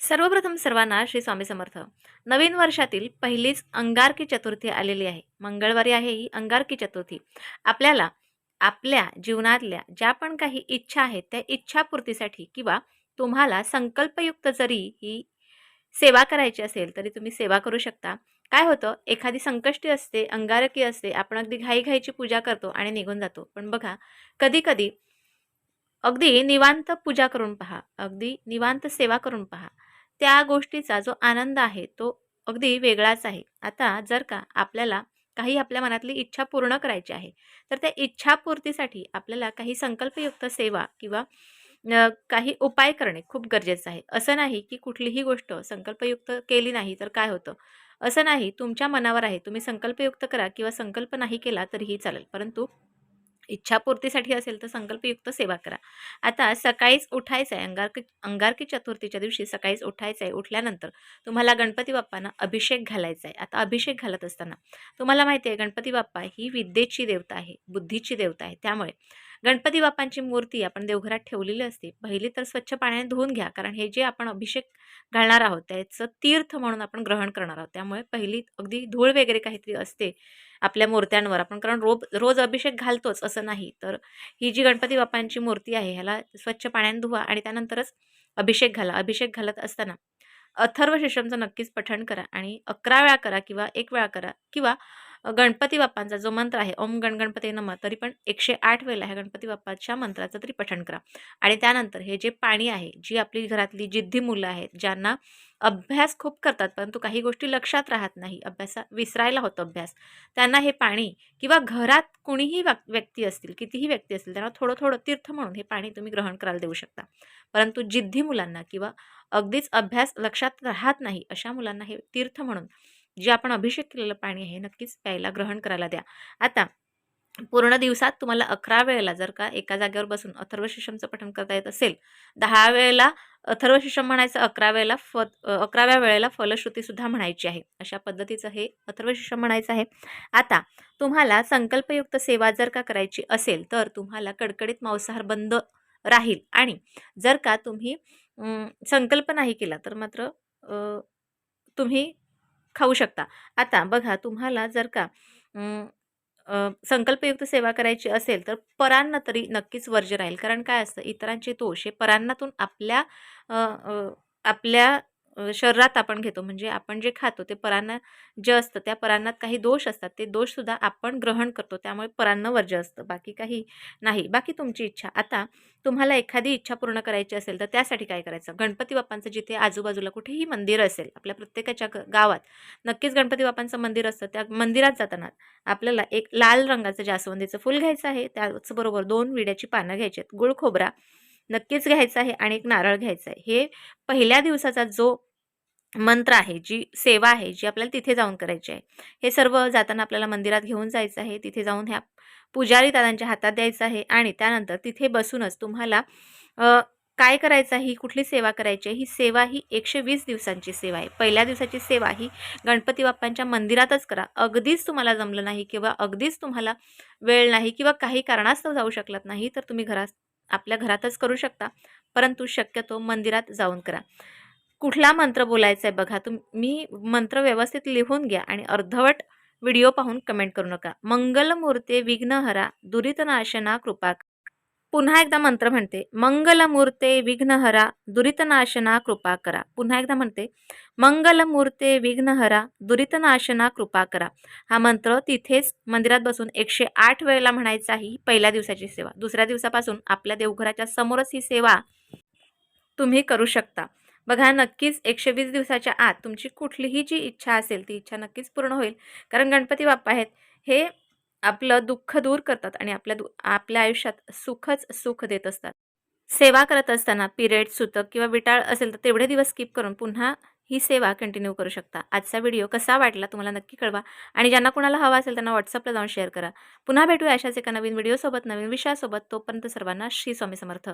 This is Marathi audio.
सर्वप्रथम सर्वांना श्री स्वामी समर्थ. नवीन वर्षातील पहिलीच अंगारकी चतुर्थी आलेली आहे. मंगळवारी आहे ही अंगारकी चतुर्थी. आपल्याला आपल्या जीवनातल्या ज्या पण काही इच्छा आहेत त्या इच्छापूर्तीसाठी किंवा तुम्हाला संकल्पयुक्त जरी ही सेवा करायची असेल तरी तुम्ही सेवा करू शकता. काय होतं? एखादी संकष्टी असते अंगारकी असते आपण अगदी घाईघाईची पूजा करतो आणि निघून जातो. पण बघा कधी कधी अगदी निवांत पूजा करून पहा अगदी निवांत सेवा करून पहा. त्या गोष्टीचा जो आनंद आहे तो अगदी वेगळाच आहे. आता जर का आपल्याला काही आपल्या मनातली इच्छा पूर्ण करायची आहे तर त्या इच्छापूर्तीसाठी आपल्याला काही संकल्पयुक्त सेवा किंवा काही उपाय करणे खूप गरजेचं आहे. असं नाही की कुठलीही गोष्ट संकल्पयुक्त केली नाही तर काय होतं? असं नाही तुमच्या मनावर आहे. तुम्ही संकल्पयुक्त करा किंवा संकल्प नाही केला तरीही चालेल. परंतु इच्छापूर्तीसाठी असेल तर संकल्पयुक्त सेवा करा. आता सकाळीच उठायचं आहे. अंगारकी अंगारकी चतुर्थीच्या दिवशी सकाळीच उठायचं आहे. उठल्यानंतर तुम्हाला गणपती बाप्पांना अभिषेक घालायचा आहे. आता अभिषेक घालत असताना तुम्हाला माहिती आहे गणपती बाप्पा ही विद्येची देवता आहे बुद्धीची देवता आहे. त्यामुळे गणपती बाप्पांची मूर्ती आपण देवघरात ठेवलेली असते. पहिली तर स्वच्छ पाण्याने धुवून घ्या कारण हे जे आपण अभिषेक घालणार आहोत त्याचं तीर्थ म्हणून आपण ग्रहण करणार आहोत. त्यामुळे पहिली अगदी धूळ वगैरे काहीतरी असते आपल्या मूर्त्यांवर. आपण कारण रोज रोज अभिषेक घालतोच असं नाही. तर ही जी गणपती बाप्पांची मूर्ती आहे ह्याला स्वच्छ पाण्याने धुवा आणि त्यानंतरच अभिषेक घाला. अभिषेक घालत असताना अथर्व शीर्षमचं नक्कीच पठण करा आणि अकरा वेळा करा किंवा एक वेळा करा किंवा गणपती बाप्पांचा जो मंत्र आहे ओम गण गणपती नम तरी पण एकशे आठ वेळेला ह्या गणपती बाप्पाच्या मंत्राचं तरी पठण करा. आणि त्यानंतर हे जे पाणी आहे जी आपली घरातली जिद्दी मुलं आहेत ज्यांना अभ्यास खूप करतात परंतु काही गोष्टी लक्षात राहत नाही अभ्यासा विसरायला होतो अभ्यास त्यांना हे पाणी किंवा घरात कुणीही व्यक्ती असतील कितीही व्यक्ती असतील त्यांना थोडं थोडं तीर्थ म्हणून हे पाणी तुम्ही ग्रहण करायला देऊ शकता. परंतु जिद्दी मुलांना किंवा अगदीच अभ्यास लक्षात राहत नाही अशा मुलांना हे तीर्थ म्हणून जे आपण अभिषेक केलेलं पाणी आहे नक्कीच प्यायला ग्रहण करायला द्या. आता पूर्ण दिवसात तुम्हाला अकरा वेळेला जर का एका जागेवर बसून अथर्व शीर्षमचं पठण करता येत असेल दहा वेळेला अथर्व म्हणायचं अकरा वेळेला फ अकराव्या वेळेला फलश्रुतीसुद्धा म्हणायची आहे. अशा पद्धतीचं हे अथर्व म्हणायचं आहे. आता तुम्हाला संकल्पयुक्त सेवा जर का करायची असेल तर तुम्हाला कडकडीत मांसाहार बंद राहील. आणि जर का तुम्ही संकल्प नाही केला तर मात्र तुम्ही खाऊ शकता. आता बघा तुम्हाला जर का संकल्पयुक्त सेवा करायची असेल तर परांना तरी नक्कीच वर्ज्य राहील. कारण काय असतं इतरांचे दोष हे परांनातून आपल्या आपल्या शरीरात आपण घेतो. म्हणजे आपण जे खातो ते परांना जे असतं त्या परांनात काही दोष असतात. ते दोषसुद्धा आपण ग्रहण करतो. त्यामुळे परांना वर्ज्य असतं. बाकी काही नाही. बाकी तुमची इच्छा. आता तुम्हाला एखादी इच्छा पूर्ण करायची असेल तर त्यासाठी काय करायचं? गणपती बाप्पांचं जिथे आजूबाजूला कुठेही मंदिर असेल आपल्या प्रत्येकाच्या ग- गावात नक्कीच गणपती बाप्पांचं मंदिर असतं. त्या मंदिरात जाताना आपल्याला एक लाल रंगाचं जास्वंदीचं फुल घ्यायचं आहे. त्याचबरोबर दोन विड्याची पानं घ्यायची आहेत. गुळ खोबरा नक्कीच घ्यायचं आहे आणि एक नारळ घ्यायचा आहे. हे पहिल्या दिवसाचा जो मंत्र आहे जी सेवा आहे जी आपल्याला तिथे जाऊन करायची आहे. हे सर्व जाताना आपल्याला मंदिरात घेऊन जायचं आहे तिथे जाऊन ह्या पुजारी दादांच्या हातात द्यायचं आहे आणि त्यानंतर तिथे बसूनच तुम्हाला काय करायचं आहे ही कुठली सेवा करायची आहे ही सेवा ही एकशे वीस दिवसांची सेवा आहे. पहिल्या दिवसाची सेवा ही गणपती बाप्पांच्या मंदिरातच करा. अगदीच तुम्हाला जमलं नाही किंवा अगदीच तुम्हाला वेळ नाही किंवा काही कारणास्तव जाऊ शकलात नाही तर तुम्ही घरात आपल्या घरातच करू शकता. परंतु शक्यतो मंदिरात जाऊन करा. कुठला मंत्र बोलायचा आहे बघा तुम्ही मंत्र व्यवस्थित लिहून घ्या आणि अर्धवट व्हिडिओ पाहून कमेंट करू नका. मंगलमूर्ते विघ्नहरा दुरितनाशना कृपा पुन्हा एकदा मंत्र म्हणते. मंगलमूर्ते विघ्नहरा दुरितनाशना कृपा करा. पुन्हा एकदा म्हणते. मंगलमूर्ते विघ्नहरा दुरितनाशना कृपा करा. हा मंत्र तिथेच मंदिरात बसून एकशे आठ वेळेला म्हणायचा ही पहिल्या दिवसाची सेवा. दुसऱ्या दिवसापासून आपल्या देवघराच्या समोरच ही सेवा तुम्ही करू शकता. बघा नक्कीच एकशे वीस दिवसाच्या आत तुमची कुठलीही जी इच्छा असेल ती इच्छा नक्कीच पूर्ण होईल. कारण गणपती बाप्पा आहेत हे आपलं दुःख दूर करतात आणि आपल्या दु आपल्या आयुष्यात सुखच सुख देत असतात. सेवा करत असताना पिरियड सुतक किंवा विटाळ असेल तर तेवढे दिवस स्किप करून पुन्हा ही सेवा कंटिन्यू करू शकता. आजचा व्हिडिओ कसा वाटला तुम्हाला नक्की कळवा आणि ज्यांना कुणाला हवा असेल त्यांना व्हॉट्सअपला जाऊन शेअर करा. पुन्हा भेटूया अशाच एका नवीन व्हिडिओसोबत नवीन विषयासोबत. तोपर्यंत सर्वांना श्री स्वामी समर्थ.